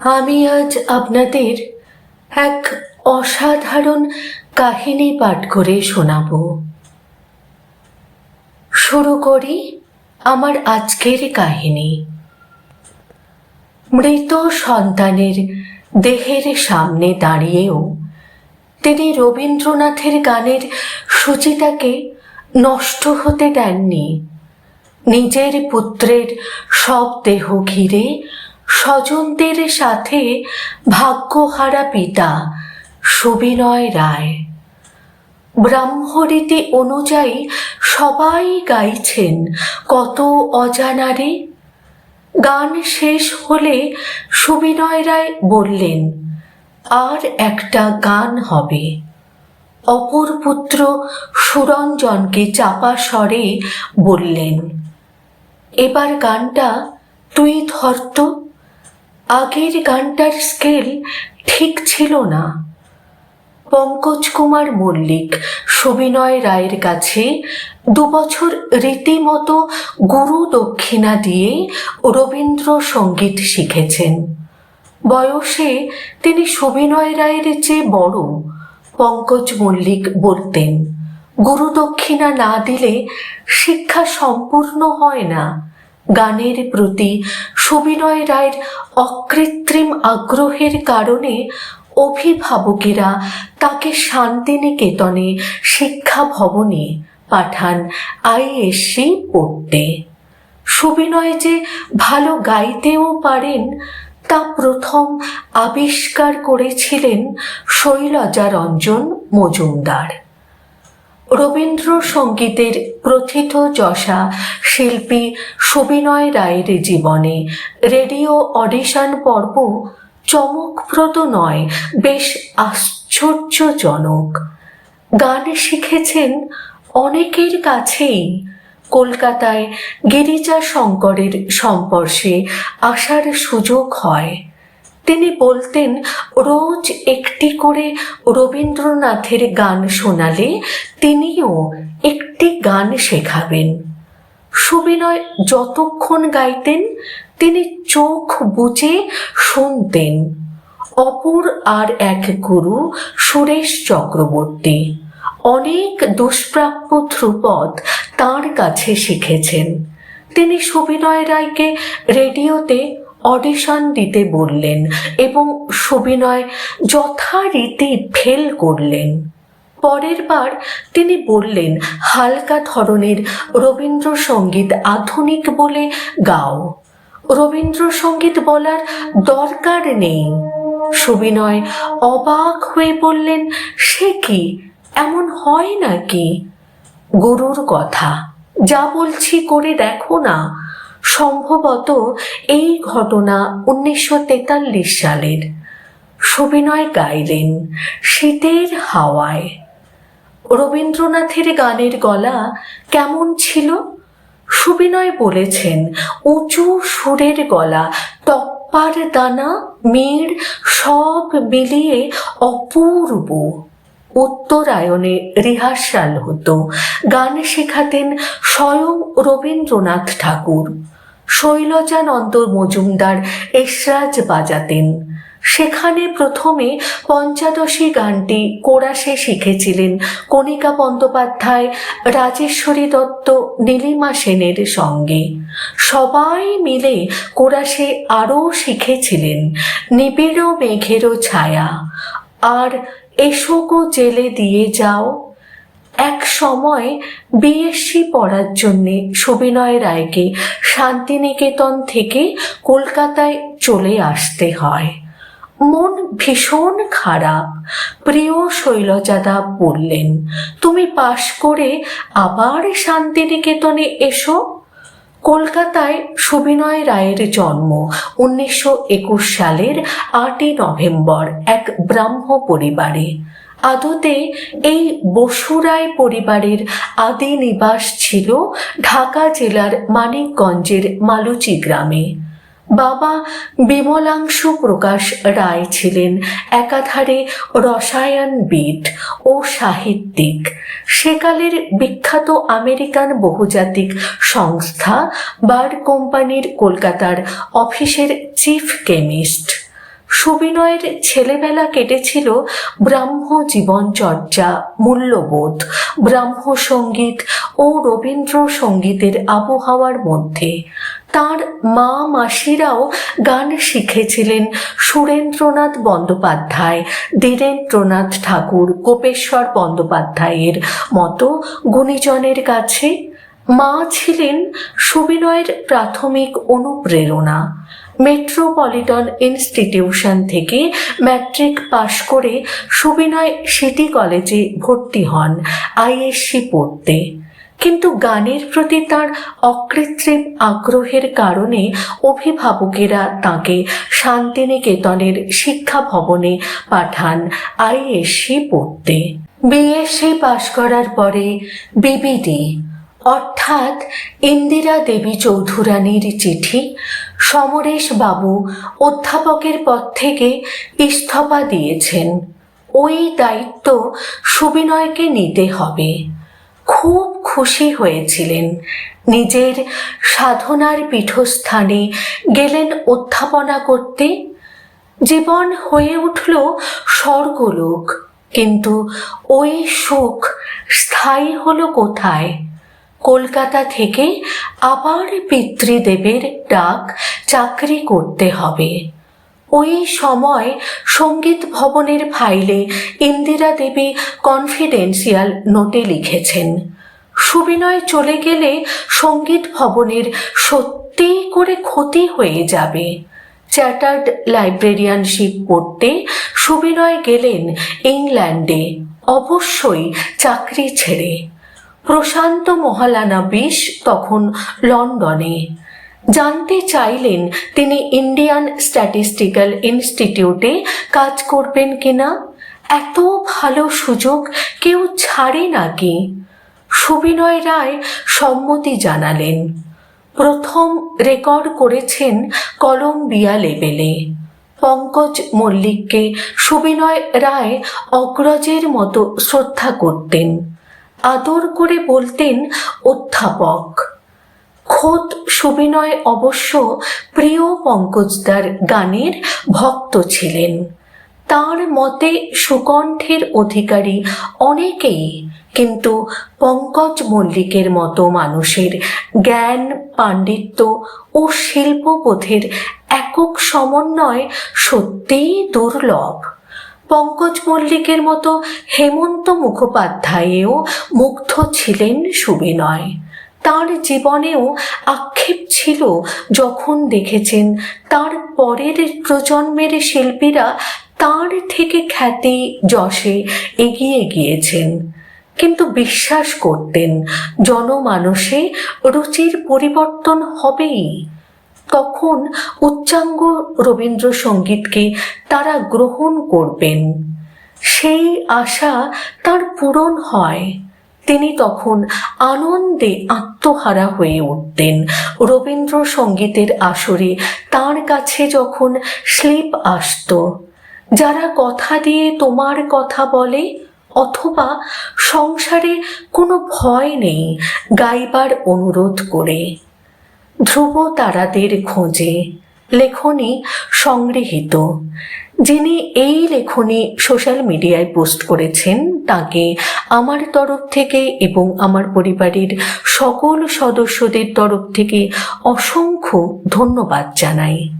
আমি আজ আপনাদের এক অসাধারণ কাহিনী পাঠ করে শোনাব। শুরু করি আমার আজকের কাহিনী। মৃত সন্তানের দেহের সামনে দাঁড়িয়েও তিনি রবীন্দ্রনাথের গানের সূচিতাকে নষ্ট হতে দেননি। নিজের পুত্রের সব দেহ ঘিরে স্বজনদের সাথে ভাগ্যহারা পিতা সুবিনয় রায়। ব্রাহ্মরীতি অনুযায়ী সবাই গাইছেন, কত অজানারে গান শেষ হলে সুবিনয় রায় বললেন, আর একটা গান হবে। অপর পুত্র সুরঞ্জনকে চাপা স্বরে বললেন, এবার গানটা তুই ধরত আগের গানটার স্কেল ঠিক ছিল না। পঙ্কজ কুমার মল্লিক, সবিনয় রায়ের কাছে দুবছর রীতিমতো গুরু দক্ষিণা দিয়ে রবীন্দ্র সংগীত শিখেছেন। বয়সে তিনি সবিনয় রায়ের চেয়ে বড়, পঙ্কজ মল্লিক বলতেন, গুরু দক্ষিণা না দিলে শিক্ষা সম্পূর্ণ হয় না। গানের প্রতি সুবিনয় রায়ের অকৃত্রিম আগ্রহের কারণে অভিভাবকেরা তাকে শান্তিনিকেতনে শিক্ষা ভবনে পাঠান আইএসসি পড়তে। সুবিনয় যে ভালো গাইতেও পারেন, তা প্রথম আবিষ্কার করেছিলেন শৈলজা রঞ্জন মজুমদার। রবীন্দ্রসঙ্গীতের প্রথিত যশা শিল্পী সুবিনয় রায়ের জীবনে। রেডিও অডিশন পর্ব চমকপ্রদ নয়, বেশ আশ্চর্যজনক। গান শিখেছেন অনেকের কাছেই। কলকাতায় গিরিজা শঙ্করের সম্পর্শে আসার সুযোগ হয়। তিনি বলতেন, রোজ একটি করে রবীন্দ্রনাথের গান শোনালে তিনিও একটি গান শেখাবেন। সুবিনয় যতক্ষণ গাইতেন, তিনি চোখ বুজে শুনতেন। অপর আর এক গুরু সুরেশ চক্রবর্তী। অনেক দুষ্প্রাপ্য ধ্রুপদ তার কাছে শিখেছেন। তিনি সুবিনয় রায়কে রেডিওতে অডিশন দিতে বললেন এবং সুবিনয় যথারীতি ফেল করলেন। পরের বার তিনি বললেন, হালকা ধরনের রবীন্দ্রসঙ্গীত আধুনিক বলে গাও। রবীন্দ্রসঙ্গীত বলার দরকার নেই। সুবিনয় অবাক হয়ে বললেন, সে কি? এমন হয় নাকি? গুরুর কথা। যা বলছি করে দেখো না। সম্ভবত এই ঘটনা উনিশশো তেতাল্লিশ সালের। সুবিনয় গাইলেন শীতের হাওয়ায়। রবীন্দ্রনাথের গানের গলা কেমন ছিল? সুবিনয় বলেছেন, উঁচু সুরের গলা, টপ্পার দানা, মেড়, সব মিলিয়ে অপূর্ব। উত্তরায়ণে রিহার্সাল হতো। গান শেখাতেন স্বয়ং রবীন্দ্রনাথ ঠাকুর। শৈলজানন্দ মজুমদার এসরাজ বাজাতেন। সেখানে প্রথমে পঞ্চাদশী গানটি কোরাসে শিখেছিলেন কণিকা বন্দ্যোপাধ্যায়, রাজেশ্বরী দত্ত, নীলিমা সেনের সঙ্গে। সবাই মিলে কোরাসে আরও শিখেছিলেন। নিবিড় মেঘেরও ছায়া। আর এসোগো জেলে দিয়ে যাও। এক সময় বিএসসি পড়ার জন্যে সবিনয় রায়কে শান্তিনিকেতন থেকে কলকাতায় চলে আসতে হয়। মন ভীষণ খারাপ। প্রিয় শৈলজাদা বললেন, তুমি পাশ করে আবার শান্তিনিকেতনে এসো? কলকাতায় সুবিনয় রায়ের জন্ম উনিশশো একুশ সালের আটই নভেম্বর এক ব্রাহ্ম পরিবারে। আদতে এই বসুরায় পরিবারের আদি নিবাস ছিল ঢাকা জেলার মানিকগঞ্জের মালুচি গ্রামে। বাবা বিমলাংশু প্রকাশ রায় ছিলেন একাধারে রসায়নবিদ ও সাহিত্যিক। সেকালের বিখ্যাত আমেরিকান বহুজাতিক সংস্থা বার কোম্পানির কলকাতার অফিসের চিফ কেমিস্ট। সুবিনয়ের ছেলেবেলা কেটেছিল ব্রাহ্ম জীবনচর্চা মূল্যবোধ। ব্রাহ্ম সংগীত ও রবীন্দ্র সঙ্গীতের আবহাওয়ার মধ্যে। তার মা মাসিরাও গান শিখেছিলেন সুরেন্দ্রনাথ বন্দ্যোপাধ্যায় ধীরেন্দ্রনাথ ঠাকুর, গোপেশ্বর বন্দ্যোপাধ্যায়ের মতো গুণীজনের কাছে। মা ছিলেন সুবিনয়ের প্রাথমিক অনুপ্রেরণা। মেট্রোপলিটন ইনস্টিটিউশন থেকে ম্যাট্রিক পাশ করে সুবিনয় সিটি কলেজে ভর্তি হন, আইএসসি পড়তে। কিন্তু গানের প্রতি তার অকৃত্রিম আগ্রহের কারণে অভিভাবকেরা তাকে শান্তিনিকেতনের শিক্ষা ভবনে পাঠান আইএসসি পড়তে। বিএসসি পাশ করার পরে বিবিডি অর্থাৎ ইন্দিরা দেবী চৌধুরানীর চিঠি, সমরেশ বাবু অধ্যাপকের পদ থেকে ইস্তফা দিয়েছেন। ওই দায়িত্ব সুবিনয়কে নিতে হবে। খুব খুশি হয়েছিলেন। নিজের সাধনার পীঠস্থানে গেলেন অধ্যাপনা করতে। জীবন হয়ে উঠল স্বর্গলোক, কিন্তু ওই সুখ স্থায়ী হলো কোথায়? কলকাতা থেকে আবার পিতৃদেবের ডাক চাকরি করতে হবে। ওই সময় সংগীত ভবনের ফাইলে ইন্দিরা দেবী কনফিডেন্সিয়াল নোটে লিখেছেন, সুবিনয় চলে গেলে সংগীত ভবনের সত্যি করে ক্ষতি হয়ে যাবে। চ্যাটার্ড লাইব্রেরিয়ানশিপ পড়তে সুবিনয় গেলেন ইংল্যান্ডে, অবশ্যই চাকরি ছেড়ে। প্রশান্ত মহালানা বিশ তখন লন্ডনে। জানতে চাইলেন তিনি ইন্ডিয়ান স্ট্যাটিস্টিক্যাল ইনস্টিটিউটে কাজ করবেন কিনা? এত ভালো সুযোগ কেউ ছাড়ে নাকি? সুবিনয় রায় সম্মতি জানালেন। প্রথম রেকর্ড করেছেন কলম্বিয়া লেভেলে পঙ্কজ মল্লিককে সুবিনয় রায় অগ্রজের মতো শ্রদ্ধা করতেন। আদর করে বলতেন অধ্যাপক। খোদ সুবিনয় অবশ্য প্রিয় পঙ্কজদার গানের ভক্ত ছিলেন। তার মতে সুকণ্ঠের অধিকারী অনেকেই, কিন্তু পঙ্কজ মল্লিকের মতো মানুষের জ্ঞান, পাণ্ডিত্য ও শিল্পবোধের একক সমন্বয় সত্যিই দুর্লভ। পঙ্কজ মল্লিকের মতো হেমন্ত মুখোপাধ্যায়েও মুগ্ধ ছিলেন সুবিনয়। তার জীবনেও আক্ষেপ ছিল যখন দেখেছেন তার পরের প্রজন্মের শিল্পীরা তার থেকে খ্যাতি যশে এগিয়ে গিয়েছেন। কিন্তু বিশ্বাস করতেন, জনমানসে রুচির পরিবর্তন হবেই। তখন উচ্চাঙ্গ রবীন্দ্রসঙ্গীতকে তারা গ্রহণ করবেন। সেই আশা তার পূরণ হয়। তিনি তখন আনন্দে আত্মহারা হয়ে উঠতেন। রবীন্দ্রসঙ্গীতের আসরে তার কাছে যখন স্লিপ আসতো, যারা কথা দিয়ে তোমার কথা বলে অথবা সংসারে কোনো ভয় নেই, গাইবার অনুরোধ করে। ধ্রুব তারাদের খোঁজে, লেখনী সংগৃহীত। যিনি এই লেখনী সোশ্যাল মিডিয়ায় পোস্ট করেছেন, তাকে আমার তরফ থেকে এবং আমার পরিবারের সকল সদস্যদের তরফ থেকে অসংখ্য ধন্যবাদ জানাই।